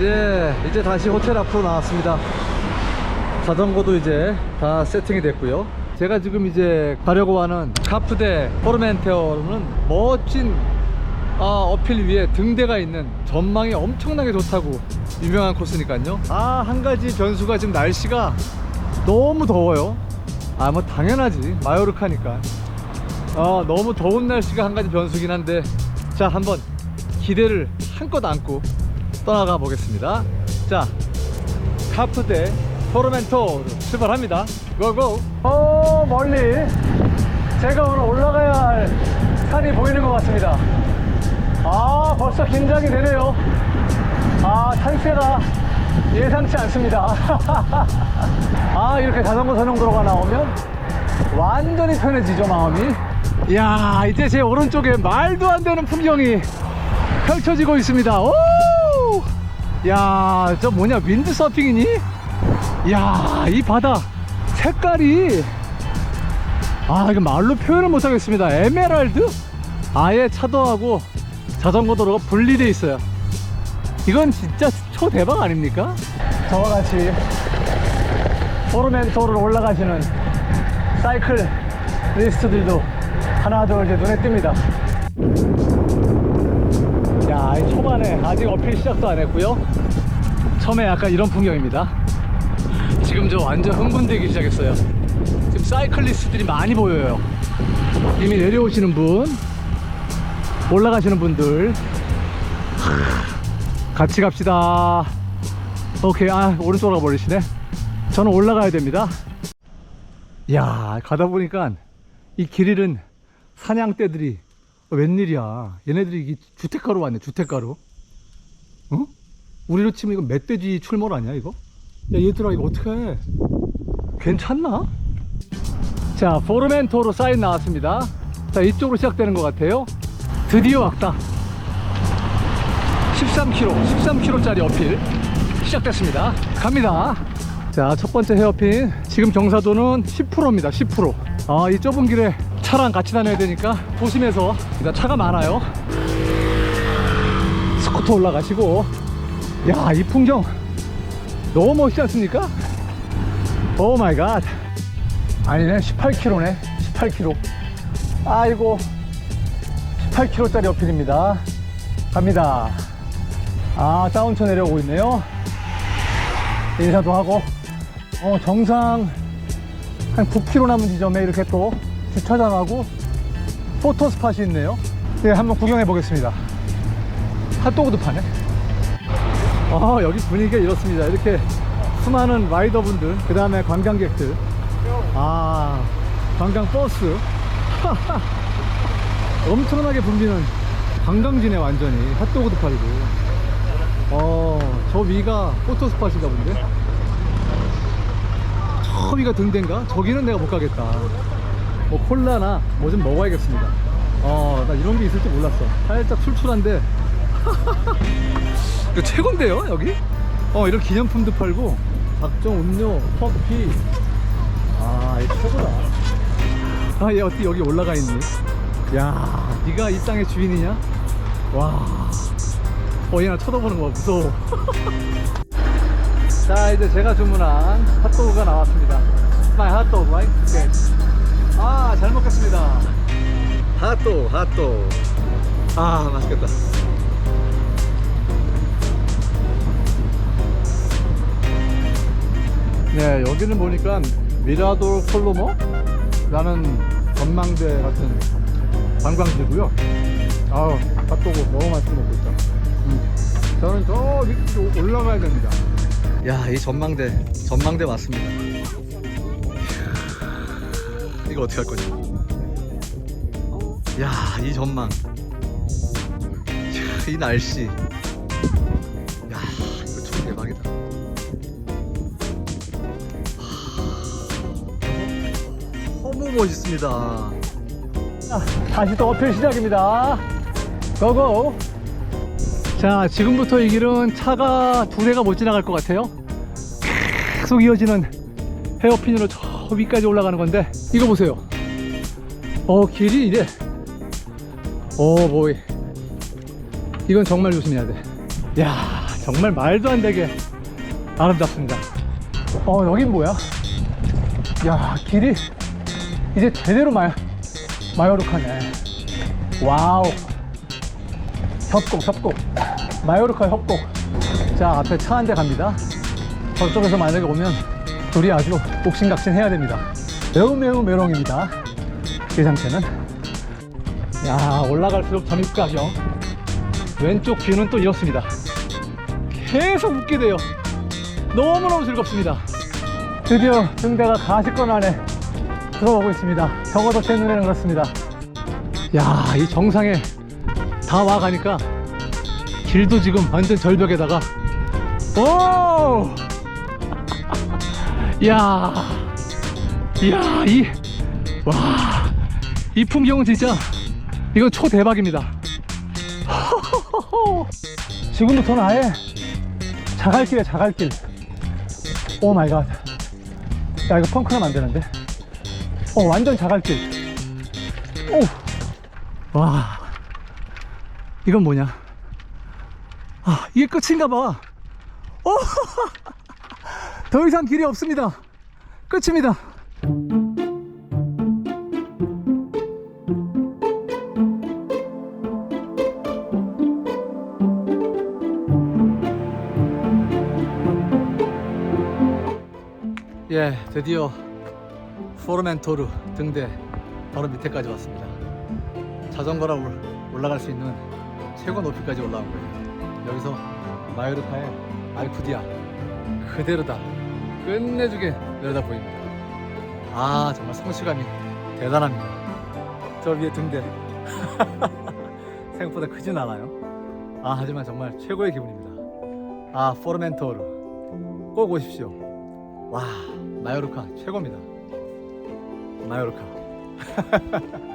예, 이제 다시 호텔 앞으로 나왔습니다. 자전거도 이제 다 세팅이 됐고요. 제가 지금 이제 가려고 하는 카프데 포르멘테어는 멋진 아, 어필 위에 등대가 있는 전망이 엄청나게 좋다고 유명한 코스니까요. 아, 한 가지 변수가 지금 날씨가 너무 더워요. 아, 뭐 당연하지. 마요르카니까. 어, 너무 더운 날씨가 한 가지 변수긴 한데 자 한번 기대를 한껏 안고 떠나가 보겠습니다. 자 카프데 토르멘토로 출발합니다. 고고. 어 멀리 제가 오늘 올라가야 할 산이 보이는 것 같습니다. 아 벌써 긴장이 되네요. 아 산세가 예상치 않습니다. 아 이렇게 자전거 전용도로가 나오면 완전히 편해지죠 마음이. 이야 이제 제 오른쪽에 말도 안 되는 풍경이 펼쳐지고 있습니다. 오! 야 저 뭐냐 윈드 서핑이니? 이야 이 바다 색깔이 아 이거 말로 표현을 못 하겠습니다 에메랄드? 아예 차도하고 자전거 도로가 분리돼 있어요 이건 진짜 초대박 아닙니까? 저와 같이 포르멘토를 올라가시는 사이클 리스트들도 하나 둘 이제 눈에 띕니다 야, 이 초반에 아직 어필 시작도 안 했고요. 처음에 약간 이런 풍경입니다. 지금 저 완전 흥분되기 시작했어요. 지금 사이클리스트들이 많이 보여요. 이미 내려오시는 분, 올라가시는 분들. 하, 같이 갑시다. 오케이, 아, 오른쪽으로 가버리시네. 저는 올라가야 됩니다. 야, 가다 보니까 이 길 잃은 사냥떼들이 어, 웬일이야? 얘네들이 이게 주택가로 왔네 주택가로. 어? 우리로 치면 이거 멧돼지 출몰 아니야 이거? 야 얘들아 이거 어떡해? 괜찮나? 자 포르멘토로 사인 나왔습니다. 자 이쪽으로 시작되는 것 같아요. 드디어 왔다. 13km 13km짜리 어필 시작됐습니다. 갑니다. 자 첫 번째 헤어핀 지금 경사도는 10%입니다 10%아 이 좁은 길에 차랑 같이 다녀야 되니까 조심해서. 일단 차가 많아요. 스쿠터 올라가시고. 야 이 풍경 너무 멋있지 않습니까? 오 마이 갓 아니네 18km네. 18km 아이고 18km짜리 어필입니다. 갑니다. 아 다운차 내려오고 있네요. 인사도 하고. 어 정상 한 9km 남은 지점에 이렇게 또 주차장하고 포토 스팟이 있네요. 네 한번 구경해 보겠습니다. 핫도그도 파네. 아 여기 분위기가 이렇습니다. 이렇게 수많은 라이더분들 그 다음에 관광객들. 아 관광 버스. 엄청나게 붐비는 관광지네 완전히. 핫도그도 팔고. 어저 위가 포토 스팟인가 본데? 저 위가 등대인가? 저기는 내가 못 가겠다 뭐 콜라나 뭐 좀 먹어야겠습니다 어나 이런 게 있을 줄 몰랐어 살짝 출출한데 이거 최고인데요 여기? 어 이런 기념품도 팔고 각종 음료, 커피 아 이거 최고다 아 얘 어떻게 여기 올라가 있니? 야 네가 이 땅의 주인이냐? 와 어, 얘나 쳐다보는 거 무서워. 자, 이제 제가 주문한 핫도그가 나왔습니다. My hot dog, right? Okay. 아, 잘 먹겠습니다. 핫도그, 핫도그. 아, 맛있겠다. 네, 여기는 보니까 미라돌 콜로모? 라는 전망대 같은 관광지고요. 아우, 핫도그 너무 맛있게 먹고 있다. 음. 저는 저 밑으로 올라가야 됩니다. 야, 이 전망대, 전망대 맞습니다. 이거 어떻게 할 거냐? 야, 이 전망. 이 날씨. 야, 이거 좀 대박이다. 하, 너무 멋있습니다. 다시 또 어필 시작입니다. 고고. 자, 지금부터 이 길은 차가 두 대가 못 지나갈 것 같아요. 계속 이어지는 헤어핀으로 저 위까지 올라가는 건데, 이거 보세요. 어, 길이 이래. 오, 보이. 이건 정말 조심해야 돼. 야, 정말 말도 안 되게 아름답습니다. 어, 여긴 뭐야? 야, 길이 이제 제대로 마, 마요르카네. 와우. 협곡, 협곡. 마요르카 협곡. 자, 앞에 차 한 대 갑니다. 저쪽에서 만약에 오면 둘이 아주 옥신각신 해야 됩니다. 매우 매우 메롱입니다. 이 상태는. 야, 올라갈수록 점입가죠. 왼쪽 뷰는 또 이렇습니다. 계속 웃게 돼요. 너무너무 즐겁습니다. 드디어 등대가 가시권 안에 들어오고 있습니다. 적어도 제 눈에는 그렇습니다. 야, 이 정상에 다 와가니까 길도 지금 완전 절벽에다가 오! 야, 야, 이, 와, 이 풍경은 진짜 이건 초대박입니다. 지금부터는 아예 자갈길에 자갈길. 오 마이 갓. 야, 이거 펑크는 안 되는데. 어, 완전 자갈길. 오! 와. 이건 뭐냐? 아, 이게 끝인가 봐. 오! 더 이상 길이 없습니다. 끝입니다. 예, 드디어 포르멘토르 등대 바로 밑에까지 왔습니다. 자전거라 올- 올라갈 수 있는 최고 높이까지 올라온 거예요. 여기서 마요르카의 알쿠디아 그대로다 끝내주게 내려다 보입니다. 아 정말 성취감이 대단합니다. 저 위에 등대 생각보다 크진 않아요. 아 하지만 정말 최고의 기분입니다. 아 포르멘토르 꼭 오십시오. 와 마요르카 최고입니다. 마요르카